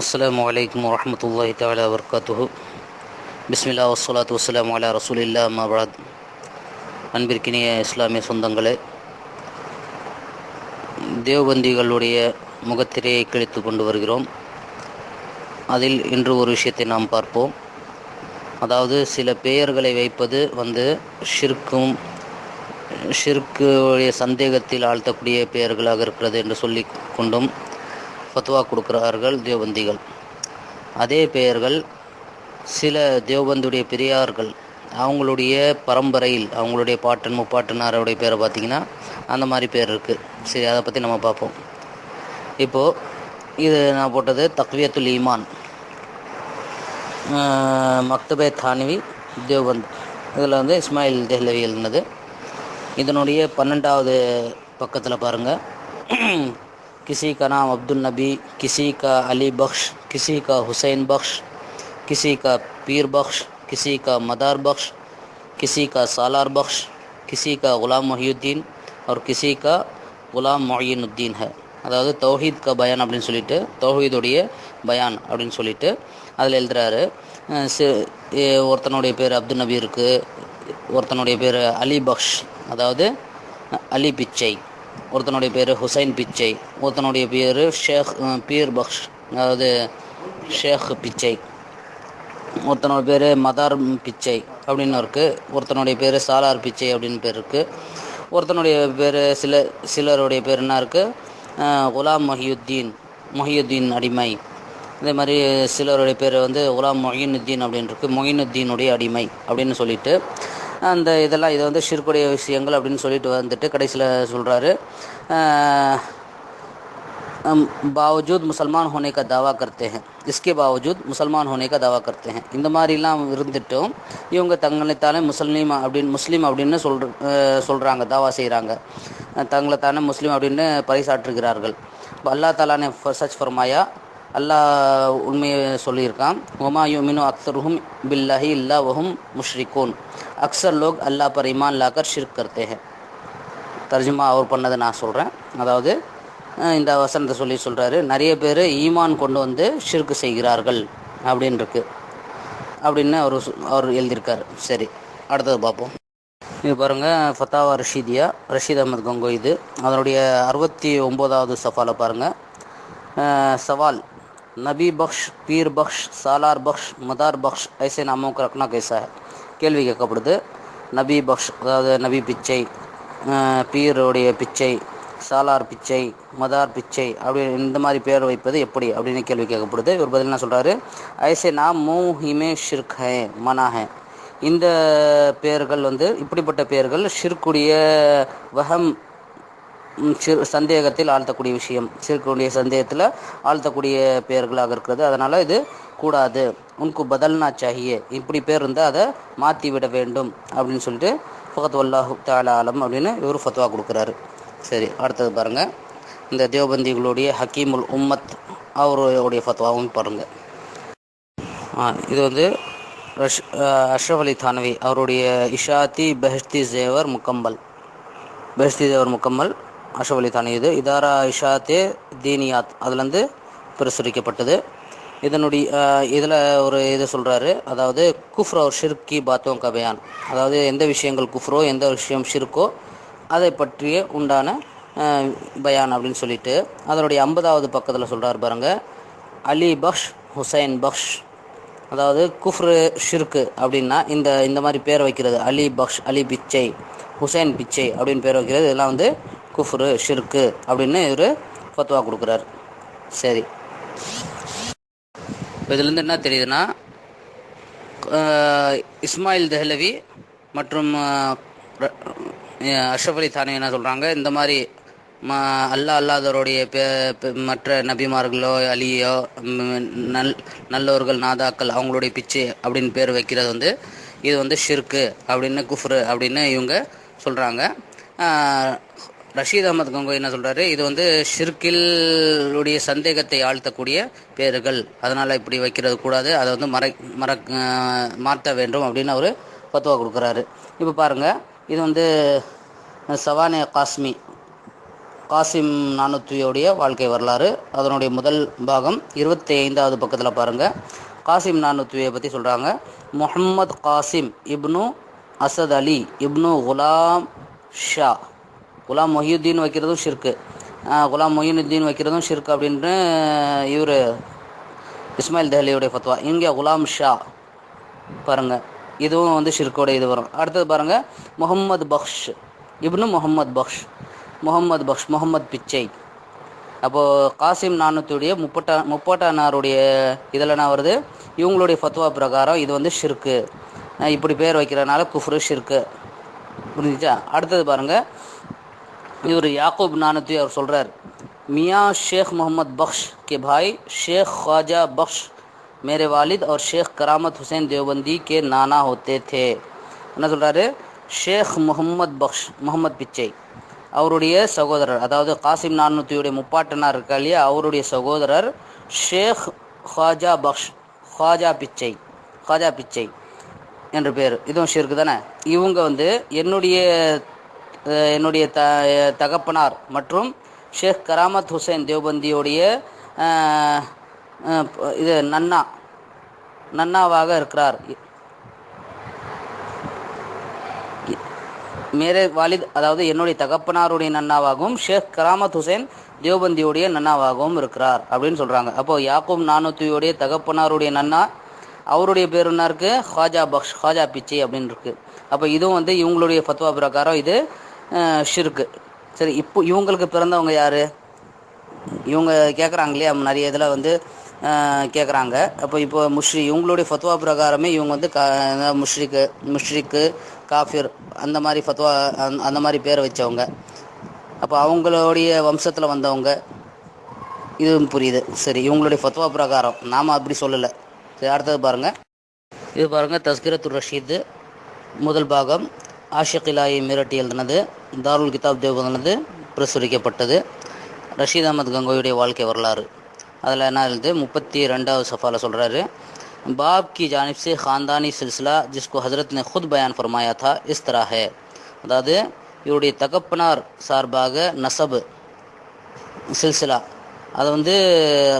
அஸ்லாம் வலைக்கம் வரமத்துல்லாஹி தாலா வர்காத்துஹு பிஸ்மில்லா வசலாத்து வலாம் அலா ரசூல் இல்லா மாபாத் அன்பிற்கினிய இஸ்லாமிய சொந்தங்களே தேவபந்திகளுடைய முகத்திரையை கிழித்து கொண்டு வருகிறோம். அதில் இன்று ஒரு விஷயத்தை நாம் பார்ப்போம். அதாவது சில பெயர்களை வைப்பது வந்து ஷிர்க்கும் ஷிர்க்குடைய சந்தேகத்தில் ஆழ்த்தக்கூடிய பெயர்களாக இருக்கிறது என்று சொல்லி கொண்டும் ஃபத்வா கொடுக்கிறார்கள் தேவபந்திகள். அதே பெயர்கள் சில தேவபந்துடைய பெரியார்கள். அவங்களுடைய பரம்பரையில் அவங்களுடைய பாட்டன் முப்பாட்டனாரோடைய பேரை பார்த்திங்கன்னா அந்த மாதிரி பேர் இருக்குது சரி அதை பற்றி நம்ம பார்ப்போம். இப்போது இது நான் போட்டது தக்வியத்துல் ஈமான். மக்தபே தானவி தேவ்பந்த். இதில் வந்து இஸ்மாயில் தெஹ்லவி இருந்தது இதனுடைய பன்னெண்டாவது பக்கத்தில் பாருங்கள் किसी का नाम अब्दुल नबी किसी का अली बख्श किसी का हुसैन बख्श किसी का पीर बख्श किसी का मदार बख्श किसी का सालार बख्श किसी का ग़ुलाम मोहिउद्दीन और किसी का ग़ुलाम மொயினுத்தீன் है அதாவது தௌஹீத் க பயான் அப்படின்னு சொல்லிட்டு தௌஹீதுடைய பயான் அப்படின்னு சொல்லிட்டு அதில் எழுதுறாரு ஒருத்தனுடைய பேர் அப்துல் நபி இருக்குது ஒருத்தனுடைய பேர் அலி பக்ஷ் அதாவது அலி பிச்சை ஒருத்தனுடைய பேர் ஹுசைன் பிச்சை ஒருத்தனுடைய பேர் ஷேக் பீர் பக்ஷ் அதாவது ஷேக் பிச்சை. ஒருத்தனோட பேர் மதார் பிச்சை அப்படின்னு இருக்குது ஒருத்தனுடைய பேர் சாலார் பிச்சை அப்படின்னு பேர் இருக்குது ஒருத்தனுடைய பேர் சில சிலருடைய பேர் என்ன இருக்குது குலாம் மொஹியுத்தீன் மொஹியுத்தீன் அடிமை. இதே மாதிரி சிலருடைய பேர் வந்து குலாம் மொஹினுத்தீன் அப்படின்னு இருக்குது மொஹினுத்தீனுடைய அடிமை அப்படின்னு சொல்லிட்டு அந்த இதெல்லாம் இதை வந்து ஷிர்குடைய விஷயங்கள் அப்படின்னு சொல்லிட்டு வந்துட்டு கடைசியில் சொல்கிறாரு बावजूद मुसलमान होने का दावा करते हैं इसके बावजूद मुसलमान होने का दावा करते हैं இந்த மாதிரிலாம் இருந்துட்டும் இவங்க தங்களைத்தானே முஸ்லீம் அப்படின்னு முஸ்லீம் அப்படின்னு சொல் சொல்கிறாங்க தாவா செய்கிறாங்க தங்களை தானே முஸ்லீம் அப்படின்னு பறைசாற்றுகிறார்கள் அல்லா தாலா ने சச் ஃபர்மாயா அல்லாஹ் உண்மையை சொல்லியிருக்கான். ஒமா யுமினு அக்சருஹும் பில்லாஹி இல்லா வஹும் முஷ்ரிகூன். அக்சர் லோக் அல்லாஹ் பர் இமான் லாக்கர் ஷிர்க் கர்த்தே தர்ஜுமா அவர் பண்ணதை நான் சொல்கிறேன் அதாவது இந்த வசனத்தை சொல்லி சொல்கிறாரு நிறைய பேர் ஈமான் கொண்டு வந்து ஷிர்கு செய்கிறார்கள். அப்படின்னு இருக்கு. அப்படின்னு அவர் அவர் எழுதியிருக்கார். சரி அடுத்தது பார்ப்போம். இது பாருங்கள் ஃபத்தாவா ரஷீதியா ரஷீத் அகமது கங்கோ இது. அதனுடைய அறுபத்தி ஒம்போதாவது சஃபாவில் பாருங்கள் சவால். नबी बख्श पीर बख्श सालार बख्श मदार बख्श ऐसे नामों को रखना कैसा है கேள்வி கேட்கப்படுது நபி பக்ஷ் அதாவது நபி பிச்சை பீருடைய பிச்சை சாலார் பிச்சை மதார் பிச்சை அப்படி இந்த மாதிரி பேர் வைப்பது எப்படி அப்படின்னு கேள்வி கேட்கப்படுது இவர் பதில் என்ன சொல்கிறாரு ஐசே நாம் மூ ஹிமே ஷிர்க் ஹே மனா ஹே இந்த பெயர்கள் வந்து இப்படிப்பட்ட பெயர்கள் ஷிர்க்குடைய வகம் சிறு சந்தேகத்தில் ஆழ்த்தக்கூடிய விஷயம். சிறுக்குடைய சந்தேகத்தில் ஆழ்த்தக்கூடிய பெயர்களாக இருக்கிறது. அதனால் இது கூடாது. உனக்கு பதல்னா சாகியே இப்படி பேர் இருந்தால் அதை மாற்றி விட வேண்டும் அப்படின்னு சொல்லிட்டு ஃபகத் வல்லாஹு தாலாலம் அப்படின்னு இவர் ஃபத்வா கொடுக்குறாரு. சரி அடுத்தது பாருங்கள் இந்த தேவபந்திகளுடைய ஹக்கீமுல் உம்மத் அவருடைய ஃபத்வாவும் பாருங்கள் இது வந்து ரஷ் அஷ்ரஃப் அலி தானவி அவருடைய இஷாத்தி பெஹஸ்தி ஜேவர் முக்கம்பல். பெஹஸ்தி ஜேவர் முக்கம்மல் அஷப் அலி தானி இது இதாரா இஷாத்தே தீனியாத். அதுலேருந்து பிரசுரிக்கப்பட்டது. இதனுடைய இதில் ஒரு இது சொல்கிறாரு அதாவது குஃப்ரோ ஷிர்கி பாத்தோம் கபயான். அதாவது எந்த விஷயங்கள் குஃப்ரோ எந்த விஷயம் ஷிர்கோ அதை பற்றிய உண்டான பயான் அப்படின்னு சொல்லிட்டு அதனுடைய ஐம்பதாவது பக்கத்தில் சொல்கிறார் பாருங்கள் அலி பக்ஷ் ஹுசைன் பக்ஷ். அதாவது குஃப்ரு ஷிர்கு அப்படின்னா இந்த இந்த மாதிரி பேர் வைக்கிறது. அலி பக்ஷ் அலி பிச்சை ஹுசைன் பிச்சை அப்படின்னு பேர் வைக்கிறது. இதெல்லாம் வந்து குஃப்ரு ஷிர்கு அப்படின்னு இவர் ஃபத்வா கொடுக்குறார். சரி. இதுலேருந்து என்ன தெரியுதுன்னா இஸ்மாயில் தெஹ்லவி மற்றும் அஷ்ரஃப் அலி தானே என்ன சொல்கிறாங்க இந்த மாதிரி ம அல்லா அல்லாதவருடைய மற்ற நபிமார்களோ அலியோ நல் நல்லவர்கள் நாதாக்கள் அவங்களுடைய பிச்சை அப்படின்னு பேர் வைக்கிறது வந்து இது வந்து ஷிர்கு அப்படின்னு குஃப்ரு அப்படின்னு இவங்க சொல்கிறாங்க ரஷீத் அகமது கங்கோய் என்ன சொல்கிறாரு இது வந்து ஷிர்கிலுடைய சந்தேகத்தை ஆழ்த்தக்கூடிய பேர்கள். அதனால் இப்படி வைக்கிறது கூடாது. அதை வந்து மறை மற மாற்ற வேண்டும் அப்படின்னு அவர் பத்துவா கொடுக்குறாரு. இப்போ பாருங்கள் இது வந்து சவானே காஸ்மி காசிம் நானூற்றியோடைய வாழ்க்கை வரலாறு. அதனுடைய முதல் பாகம் இருபத்தி ஐந்தாவது பக்கத்தில் பாருங்கள் காசிம் நானூற்றியை பற்றி சொல்கிறாங்க முஹம்மத் காசிம் இப்னு அசத் அலி இப்னு குலாம் ஷா. குலாம் மொஹியுத்தீன் வைக்கிறதும் ஷிர்கு குலாம் மொஹினுத்தீன் வைக்கிறதும் ஷிர்கு அப்படின்னு இவர் இஸ்மாயில் தெஹலியுடைய ஃபத்வா. இங்கே குலாம் ஷா பாருங்கள் இதுவும் வந்து ஷிர்கோட இது வரும். அடுத்தது பாருங்கள் முகம்மது பக்ஷ். இப்னு முகம்மது பக்ஷ். முகம்மது பக்ஷ் முகம்மது பிச்சை. அப்போது காசிம் நானூற்றுடைய முப்பட்டா முப்பட்டானாருடைய இதில் என்ன வருது? இவங்களுடைய ஃபத்வா பிரகாரம் இது வந்து ஷிர்கு இப்படி பேர் வைக்கிறனால குஃப்ரு ஷிர்கு புரிஞ்சுச்சா? அடுத்தது பாருங்கள் இவர் யாக்கூப் நானூற்றி அவர் சொல்கிறார் मियाँ शेख मोहम्मद बख्श के भाई शेख ख्वाजा बख्श मेरे वालिद और शेख करामत हुसैन देवबंदी के नाना होते थे என்ன சொல்கிறாரு ஷேக் முகம்மது பக்ஷ் முகமது பிச்சை அவருடைய சகோதரர் அதாவது காசிம் நானூற்றியுடைய முப்பாட்டனார் இருக்கா இல்லையா அவருடைய சகோதரர் ஷேக் ஹாஜா பக்ஷ் ஹாஜா பிச்சை ஹாஜா பிச்சை என்ற பேர் இதுவும் ஷிர்கு தானே இவங்க வந்து என்னுடைய அஹ், என்னுடைய த தகப்பனார் மற்றும் ஷேக் கராமத் ஹுசைன் தேவ்பந்தியோடைய இது நன்னா நன்னாவாக இருக்கிறார். மேரே வாலித் அதாவது என்னுடைய தகப்பனாருடைய நன்னாவாகவும் ஷேக் கராமத் ஹுசைன் தேவபந்தியுடைய நன்னாவாகவும் இருக்கிறார் அப்படின்னு சொல்கிறாங்க அப்போது யாக்கூப் நானூற்றியுடைய தகப்பனாருடைய நன்னா அவருடைய பேர் என்ன இருக்குது ஹாஜா பக்ஷ் ஹாஜா பிச்சை அப்படின்னு இருக்குது அப்போ இதுவும் வந்து இவங்களுடைய ஃபத்வா பிரகாரம் இது ஷிருக்கு. சரி இப்போ இவங்களுக்கு பிறந்தவங்க யார்? இவங்க கேட்குறாங்க இல்லையா நிறைய இதில் வந்து கேட்குறாங்க அப்போ இப்போ முஷ்ரி இவங்களுடைய ஃபத்வா பிரகாரமே இவங்க வந்து கா முஷ்ரிக்கு முஷ்ரிக்கு காஃபிர் அந்த மாதிரி ஃபத்வா அந்த- அந்த மாதிரி பேரை வச்சவங்க. அப்போ அவங்களுடைய வம்சத்தில் வந்தவங்க இதுவும் புரியுது. சரி இவங்களுடைய ஃபத்வா பிரகாரம். நாம் அப்படி சொல்லலை. சரி அடுத்தது பாருங்கள் இது பாருங்கள் தஸ்கிரத்து ரஷீது முதல் பாகம். ஆஷிக் இலாயை மிரட்டி எழுதினது. தாருல் கிதாப் தேவபானது பிரசுரிக்கப்பட்டது. ரஷீத் அகமது கங்கோயுடைய வாழ்க்கை வரலாறு. அதில் என்ன எழுது? முப்பத்தி ரெண்டாவது சஃபாவில் சொல்கிறாரு பாப் கி ஜானிப் சே சில்சிலா ஜிஸ்கோ ஹசரத் நே ஹுத் பயான் ஃபர்மாயா தா இஸ்தராக ஹே. அதாவது இவருடைய தகப்பனார் சார்பாக நசபு சில்சிலா. அதை வந்து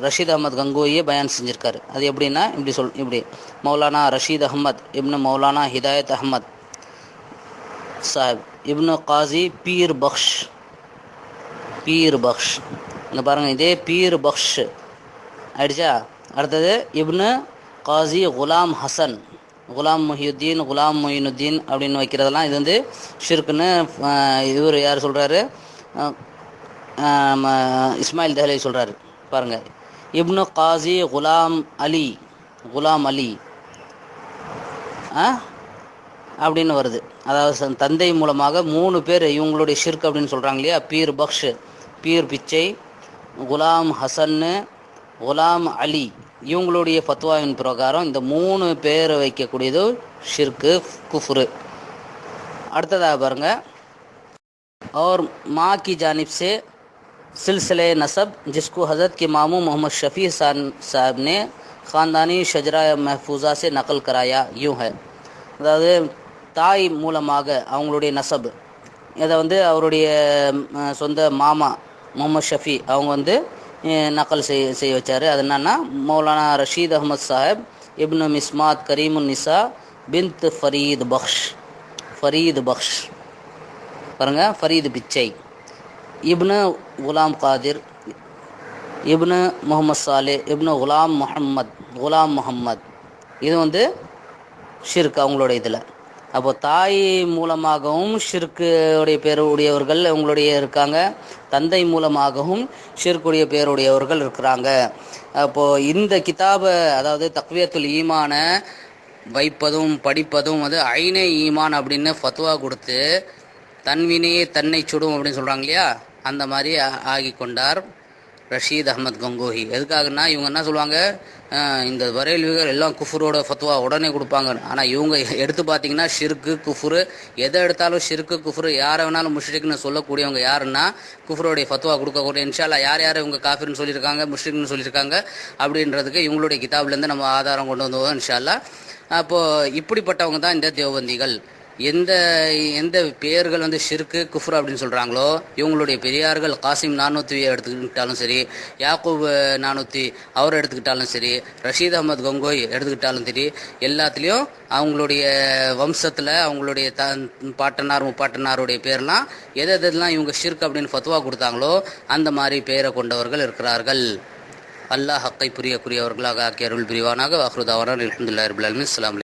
ரஷீத் அகமது கங்கோயே பயான் செஞ்சுருக்காரு. அது எப்படின்னா இப்படி சொல் இப்படி. மௌலானா ரஷீத் அஹமத் இப்னு மௌலானா ஹிதாயத் அஹமத் சாஹிப் இப்னு காசி பீர் பக்ஷ் பீர் பக்ஷ் இங்கே பாருங்கள் இதே பீர் பக்ஷ் ஆயிடுச்சா அடுத்தது இப்னு காசி குலாம் ஹசன் குலாம் முஹியுத்தீன் குலாம் மொயினுத்தீன் அப்படின்னு வைக்கிறதெல்லாம் இது வந்து ஷிர்க்குன்னு இவர் யார் சொல்கிறாரு இஸ்மாயில் தஹலி சொல்கிறாரு பாருங்கள் இப்னு காசி குலாம் அலி குலாம் அலி ஆ அப்படின்னு வருது அதாவது ச- தந்தை மூலமாக மூணு பேர் இவங்களுடைய ஷிர்க் அப்படின்னு சொல்கிறாங்க இல்லையா பீர் பக்ஷ் பீர் பிச்சை குலாம் ஹசன்னு குலாம் அலி இவங்களுடைய ஃபத்வாவின் பிரகாரம் இந்த மூணு பேர் வைக்கக்கூடியது ஷிர்கு குஃப்ரு அடுத்ததாக பாருங்க और माँ की जानिब से सिलसिले नसब जिसको हज़रत के मामू मोहम्मद शफ़ी सान- साहब ने ख़ानदानी शजरा महफूजा से नकल कराया यूँ है அதாவது தாய் மூலமாக அவங்களுடைய நசப். இதை வந்து அவருடைய சொந்த மாமா முகமது ஷஃபி அவங்க வந்து நக்கல் செய் செய்ய வச்சார். அது என்னன்னா மௌலானா ரஷீத் அஹமத் சாஹிப் இப்னு மிஸ்மாத் கரீமுன் நிசா பின்த் ஃபரீத் பக்ஷ் ஃபரீத் பக்ஷ் பாருங்க ஃபரீத் பிச்சை. இப்னு குலாம் காதிர் இப்னு முகமது சாலே இப்னு குலாம் முஹம்மத் குலாம் முஹம்மத். இது வந்து ஷிர்க் அவங்களோட இதில். அப்போ தாய் மூலமாகவும் ஷிர்க்கு உடைய பேருடையவர்கள் அவங்களுடைய இருக்காங்க. தந்தை மூலமாகவும் ஷிர்க்குடைய பேருடையவர்கள் இருக்கிறாங்க. அப்போது இந்த கிதாபை அதாவது தக்வியத்துல் ஈமான வைப்பதும் படிப்பதும் வந்து ஐனே ஈமான் அப்படின்னு ஃபத்வா கொடுத்து தன்வினையே தன்னை சுடும் அப்படின்னு சொல்கிறாங்க இல்லையா? அந்த மாதிரி ஆ- ஆகி கொண்டார். ரஷீத் அகமத் கங்கோஹி. எதுக்காகனா இவங்க என்ன சொல்லுவாங்க? இந்த வரையல்விகள் எல்லாம் குஃபுரோட ஃபத்வா உடனே கொடுப்பாங்க. ஆனால் இவங்க எடுத்து பார்த்தீங்கன்னா ஷிர்கு குஃபுரு எதை எடுத்தாலும் ஷிர்கு குஃபுரு யாரை வேணாலும் முஷ்ரிக்னு சொல்லக்கூடியவங்க யாருன்னா குஃபுரோடைய ஃபத்வா கொடுக்கக்கூடிய இன்ஷால்லா யார் யார் இவங்க காஃபிர்னு சொல்லியிருக்காங்க முஷ்ரிக்னு சொல்லியிருக்காங்க அப்படின்றதுக்கு இவங்களுடைய கிதாப்லேருந்து நம்ம ஆதாரம் கொண்டு வந்துவோம் இன்ஷால்லா அப்போது இப்படிப்பட்டவங்க தான் இந்த தேவபந்திகள். எந்த எந்த பெயர்கள் வந்து ஷிர்கு குஃப்ரு அப்படின்னு சொல்கிறாங்களோ இவங்களுடைய பெரியார்கள் காசிம் நானூற்றியை எடுத்துக்கிட்டாலும் சரி யாக்கூப் நானூற்றி அவர் எடுத்துக்கிட்டாலும் சரி ரஷீத் அகமது கங்கோய் எடுத்துக்கிட்டாலும் சரி எல்லாத்துலேயும் அவங்களுடைய வம்சத்தில் அவங்களுடைய த பாட்டனார் முப்பாட்டனாருடைய பேர்லாம் எது எதெல்லாம் இவங்க ஷிர்க் அப்படின்னு ஃபத்வா கொடுத்தாங்களோ அந்த மாதிரி பெயரை கொண்டவர்கள் இருக்கிறார்கள். அல்லாஹ் ஹக்கை புரியக்கூடியவர்களாக ஆக்கிய அருள் பிரிவானாக. வாஹ்ருதாவான அலமதுல்லா ரபுல் இஸ்லாம்